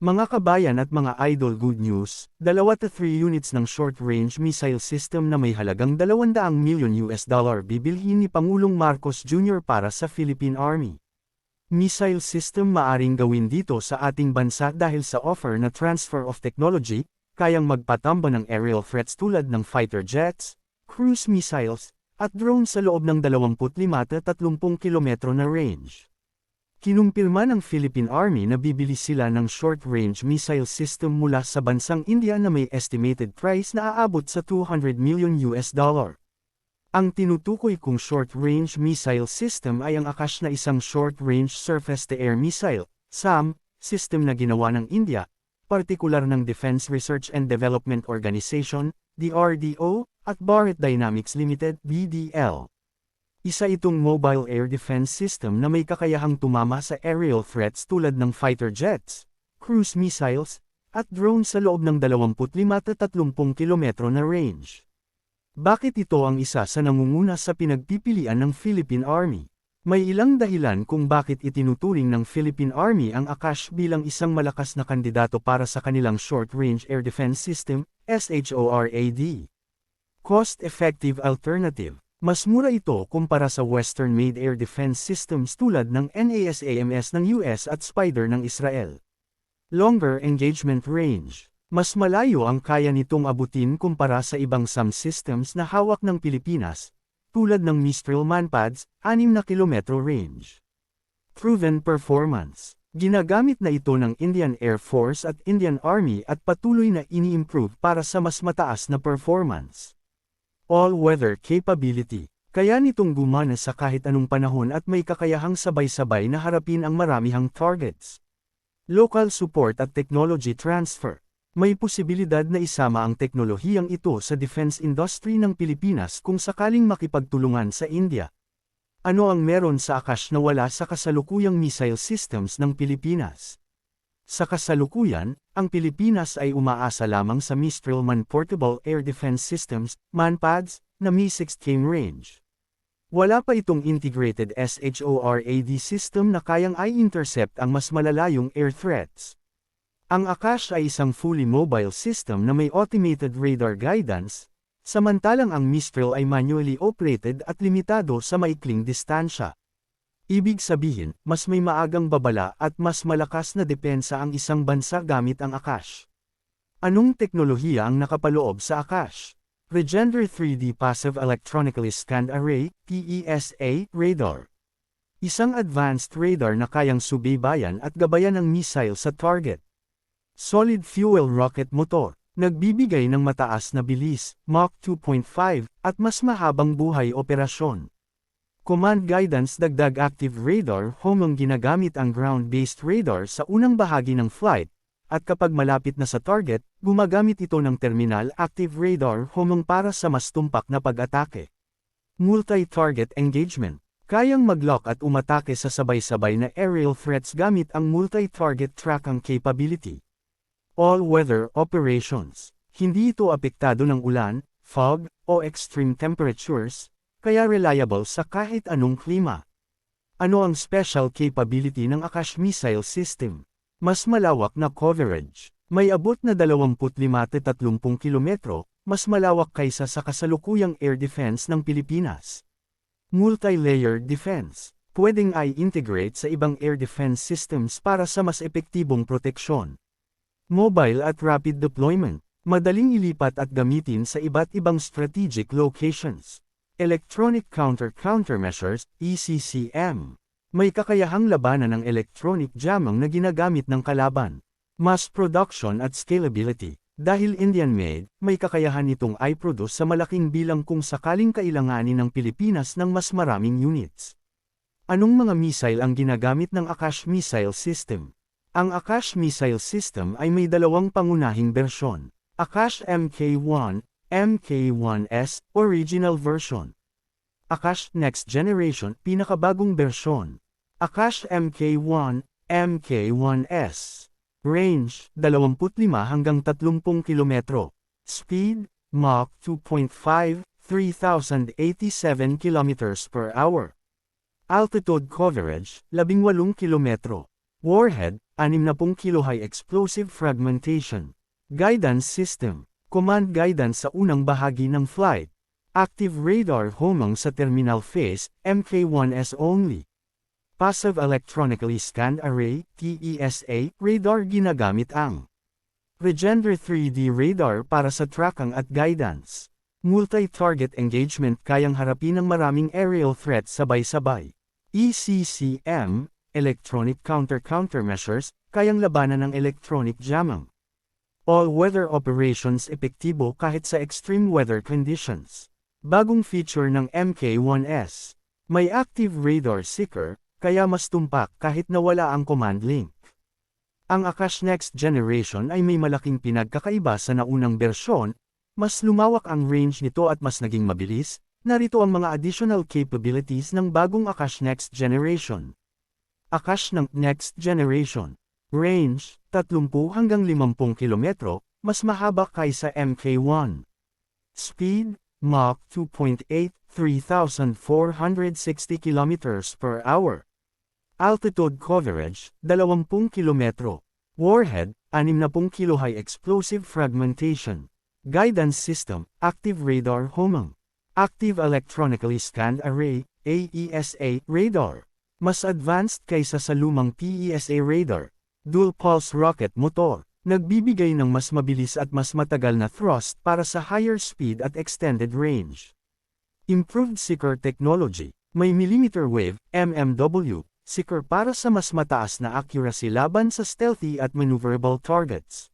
Mga kabayan at mga idol good news, dalawa to 3 units ng short-range missile system na may halagang 200 milyon US dollar bibilhin ni Pangulong Marcos Jr. para sa Philippine Army. Missile system maaring gawin dito sa ating bansa dahil sa offer na transfer of technology, kayang magpatamba ng aerial threats tulad ng fighter jets, cruise missiles, at drone sa loob ng 25-30 kilometro na range. Kinumpirma ng Philippine Army na bibili sila ng short-range missile system mula sa bansang India na may estimated price na aabot sa 200 million US dollar. Ang tinutukoy kong short-range missile system ay ang Akash na isang short-range surface-to-air missile, SAM, system na ginawa ng India, partikular ng Defense Research and Development Organization, DRDO, at Bharat Dynamics Limited, BDL. Isa itong mobile air defense system na may kakayahang tumama sa aerial threats tulad ng fighter jets, cruise missiles, at drone sa loob ng 25-30 kilometro na range. Bakit ito ang isa sa nangunguna sa pinagpipilian ng Philippine Army? May ilang dahilan kung bakit itinuturing ng Philippine Army ang Akash bilang isang malakas na kandidato para sa kanilang Short-Range Air Defense System, SHORAD. Cost-effective alternative mas mura ito kumpara sa Western-made air defense systems tulad ng NASAMS ng US at Spider ng Israel. Longer engagement range. Mas malayo ang kaya nitong abutin kumpara sa ibang SAM systems na hawak ng Pilipinas, tulad ng Mistral Manpads, 6 na kilometro range. Proven performance. Ginagamit na ito ng Indian Air Force at Indian Army at patuloy na ini-improve para sa mas mataas na performance all-weather capability. Kaya nitong gumana sa kahit anong panahon at may kakayahang sabay-sabay na harapin ang maramihang targets. Local support at technology transfer. May posibilidad na isama ang teknolohiyang ito sa defense industry ng Pilipinas kung sakaling makipagtulungan sa India. Ano ang meron sa Akash na wala sa kasalukuyang missile systems ng Pilipinas? Sa kasalukuyan, ang Pilipinas ay umaasa lamang sa Mistral Man Portable Air Defense Systems, MANPADS, na Mi-6 came range. Wala pa itong integrated SHORAD system na kayang i-intercept ang mas malalayong air threats. Ang Akash ay isang fully mobile system na may automated radar guidance, samantalang ang Mistral ay manually operated at limitado sa maikling distansya. Ibig sabihin, mas may maagang babala at mas malakas na depensa ang isang bansa gamit ang Akash. Anong teknolohiya ang nakapaloob sa Akash? Regender 3D Passive Electronically Scanned Array, PESA, radar. Isang advanced radar na kayang subaybayan at gabayan ng missile sa target. Solid fuel rocket motor, nagbibigay ng mataas na bilis, Mach 2.5, at mas mahabang buhay operasyon. Command Guidance Dagdag Active Radar Homong ginagamit ang ground-based radar sa unang bahagi ng flight, at kapag malapit na sa target, gumagamit ito ng Terminal Active Radar Homong para sa mas tumpak na pag-atake. Multi-Target Engagement Kayang mag-lock at umatake sa sabay-sabay na aerial threats gamit ang multi-target tracking capability. All-weather operations. Hindi ito apektado ng ulan, fog, o extreme temperatures, kaya reliable sa kahit anong klima. Ano ang special capability ng Akash missile system? Mas malawak na coverage. May abot na 25-30 kilometro, mas malawak kaysa sa kasalukuyang air defense ng Pilipinas. Multi-layered defense. Pwedeng i-integrate sa ibang air defense systems para sa mas epektibong proteksyon. Mobile at rapid deployment. Madaling ilipat at gamitin sa iba't ibang strategic locations. Electronic Counter-Countermeasures, ECCM. May kakayahang labanan ng electronic jamming na ginagamit ng kalaban. Mass production at scalability. Dahil Indian-made, may kakayahan itong i-produce sa malaking bilang kung sakaling kailanganin ng Pilipinas ng mas maraming units. Anong mga missile ang ginagamit ng Akash Missile System? Ang Akash Missile System ay may dalawang pangunahing bersyon. Akash Mk1, MK1S, Original Version. Akash Next Generation, pinakabagong bersyon. Akash MK1, MK1S. Range, 25 hanggang 30 km. Speed, Mach 2.5, 3,087 km per hour. Altitude coverage, 18 km. Warhead, 60 kilo high explosive fragmentation. Guidance system. Command guidance sa unang bahagi ng flight. Active radar homing sa terminal phase, MK1S only. Passive Electronically Scanned Array, TESA, radar ginagamit ang Regender 3D radar para sa tracking at guidance. Multi-target engagement kayang harapin ng maraming aerial threats sabay-sabay. ECCM, Electronic Counter-Countermeasures, kayang labanan ng electronic jamming. All-weather operations epektibo kahit sa extreme weather conditions. Bagong feature ng MK1S. May active radar seeker, kaya mas tumpak kahit nawala ang command link. Ang Akash Next Generation ay may malaking pinagkakaiba sa naunang bersyon, mas lumawak ang range nito at mas naging mabilis, narito ang mga additional capabilities ng bagong Akash Next Generation. Akash ng Next Generation. Range, 30 hanggang 50 km, mas mahaba kaysa MK1. Speed, Mach 2.8, 3,460 km per hour. Altitude coverage, 20 km. Warhead, 60 kilo high explosive fragmentation. Guidance system, active radar homing. Active electronically scanned array, AESA radar. Mas advanced kaysa sa lumang PESA radar. Dual pulse rocket motor. Nagbibigay ng mas mabilis at mas matagal na thrust para sa higher speed at extended range. Improved seeker technology. May millimeter wave, MMW, seeker para sa mas mataas na accuracy laban sa stealthy at maneuverable targets.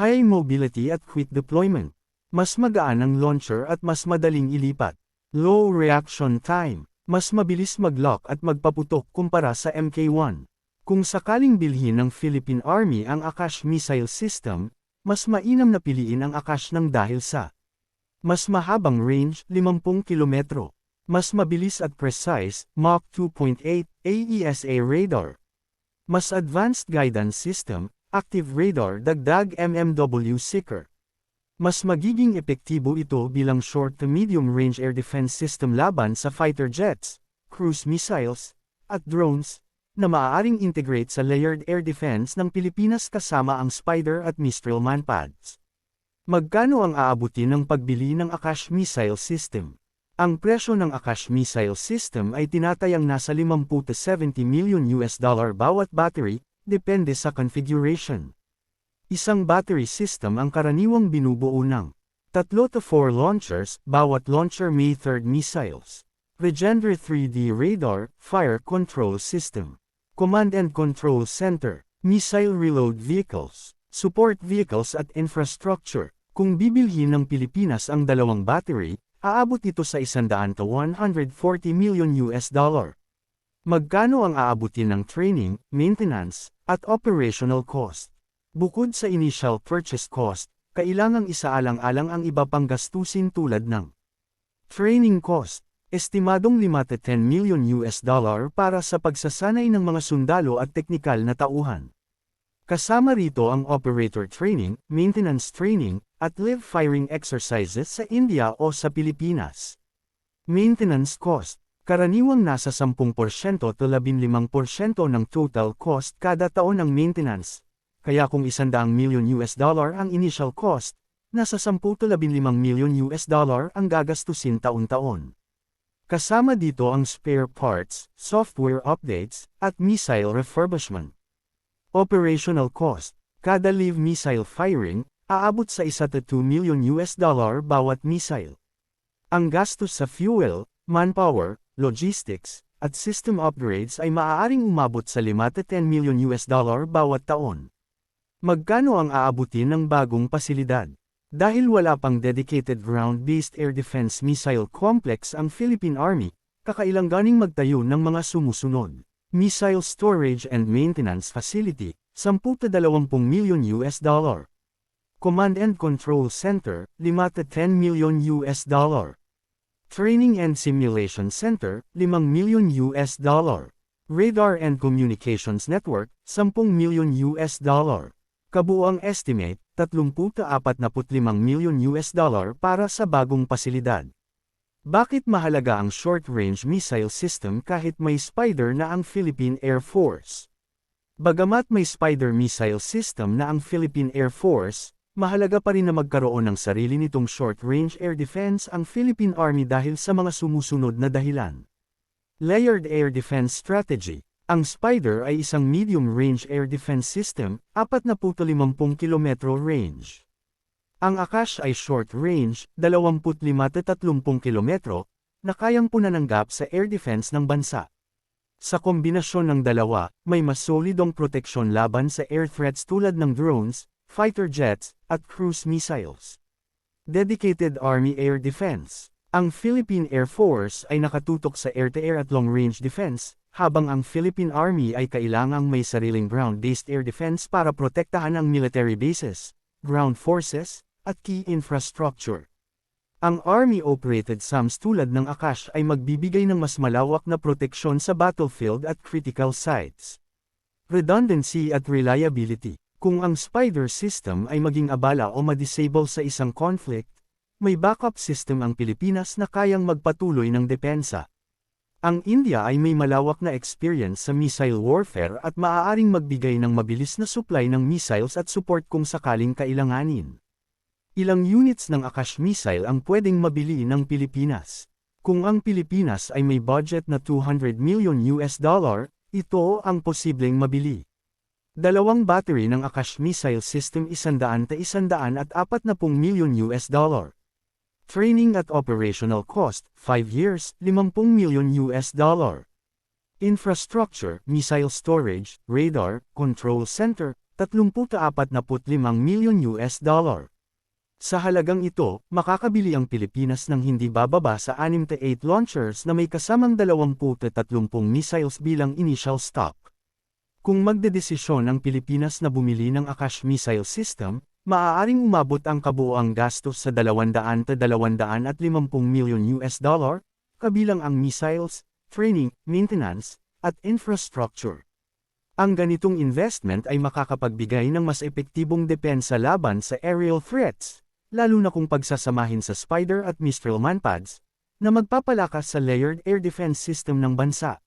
High mobility at quick deployment. Mas magaan ang launcher at mas madaling ilipat. Low reaction time. Mas mabilis mag-lock at magpaputok kumpara sa MK1. Kung sakaling bilhin ng Philippine Army ang Akash missile system, mas mainam na piliin ang Akash ng dahil sa mas mahabang range, 50 kilometro, mas mabilis at precise, Mach 2.8, AESA radar, mas advanced guidance system, active radar dagdag MMW seeker. Mas magiging epektibo ito bilang short to medium range air defense system laban sa fighter jets, cruise missiles, at drones, na maaaring integrate sa layered air defense ng Pilipinas kasama ang Spider at Mistral manpads. Magkano ang aabutin ng pagbili ng Akash missile system? Ang presyo ng Akash missile system ay tinatayang nasa 50 to 70 million US dollar bawat battery, depende sa configuration. Isang battery system ang karaniwang binubuo ng 3 to 4 launchers, bawat launcher may third missiles. Regender 3D Radar, Fire Control System. Command and Control Center, Missile Reload Vehicles, Support Vehicles at Infrastructure. Kung bibilhin ng Pilipinas ang dalawang battery, aabot ito sa 100 to 140 million US dollar. Magkano ang aabutin ng training, maintenance, at operational cost? Bukod sa initial purchase cost, kailangang isaalang-alang ang iba pang gastusin tulad ng training cost, Estimadong 5 10 million US dollar para sa pagsasanay ng mga sundalo at teknikal na tauhan. Kasama rito ang operator training, maintenance training, at live firing exercises sa India o sa Pilipinas. Maintenance cost. Karaniwang nasa 10% to 15% ng total cost kada taon ng maintenance. Kaya kung 100 million US dollar ang initial cost, nasa 10 to 15 million US dollar ang gagastusin taon-taon. Kasama dito ang spare parts, software updates, at missile refurbishment. Operational cost, kada live missile firing, aabot sa 1 to 2 million US dollar bawat missile. Ang gastos sa fuel, manpower, logistics, at system upgrades ay maaaring umabot sa 5 to 10 million US dollar bawat taon. Magkano ang aabutin ng bagong pasilidad? Dahil wala pang dedicated ground-based air defense missile complex ang Philippine Army, kakailang ganing magtayo ng mga sumusunod. Missile Storage and Maintenance Facility, 10-20 million US dollar. Command and Control Center, 5-10 million US dollar. Training and Simulation Center, 5 million US dollar. Radar and Communications Network, 10 million US dollar. Kabuang estimate, 30-45 million US dollar para sa bagong pasilidad. Bakit mahalaga ang short-range missile system kahit may Spider na ang Philippine Air Force? Bagamat may Spider missile system na ang Philippine Air Force, mahalaga pa rin na magkaroon ng sarili nitong short-range air defense ang Philippine Army dahil sa mga sumusunod na dahilan. Layered Air Defense Strategy Ang Spider ay isang medium-range air defense system, 45 km range. Ang Akash ay short-range, 25-30 km, na kayang punan ng gap sa air defense ng bansa. Sa kombinasyon ng dalawa, may mas solidong proteksyon laban sa air threats tulad ng drones, fighter jets, at cruise missiles. Dedicated Army Air Defense Ang Philippine Air Force ay nakatutok sa air-to-air at long-range defense, habang ang Philippine Army ay kailangang may sariling ground-based air defense para protektahan ang military bases, ground forces, at key infrastructure. Ang Army-operated SAMs tulad ng Akash ay magbibigay ng mas malawak na proteksyon sa battlefield at critical sites. Redundancy at reliability. Kung ang Spider system ay maging abala o madisable sa isang conflict, may backup system ang Pilipinas na kayang magpatuloy ng depensa. Ang India ay may malawak na experience sa missile warfare at maaaring magbigay ng mabilis na supply ng missiles at support kung sakaling kailanganin. Ilang units ng Akash missile ang pwedeng mabili ng Pilipinas. Kung ang Pilipinas ay may budget na 200 million US dollar, ito ang posibleng mabili. Dalawang battery ng Akash missile system 100 ta 140 million US dollar. Training at operational cost, 5 years, 50 million US dollar. Infrastructure, missile storage, radar, control center, 30 45 million US dollar. Sa halagang ito, makakabili ang Pilipinas ng hindi bababa sa 6-8 launchers na may kasamang 20-30 missiles bilang initial stock. Kung magdedesisyon ang Pilipinas na bumili ng Akash missile system, maaaring umabot ang kabuoang gastos sa 200-250 million US dollar, kabilang ang missiles, training, maintenance, at infrastructure. Ang ganitong investment ay makakapagbigay ng mas epektibong depensa laban sa aerial threats, lalo na kung pagsasamahin sa Spider at Mistral manpads, na magpapalakas sa layered air defense system ng bansa.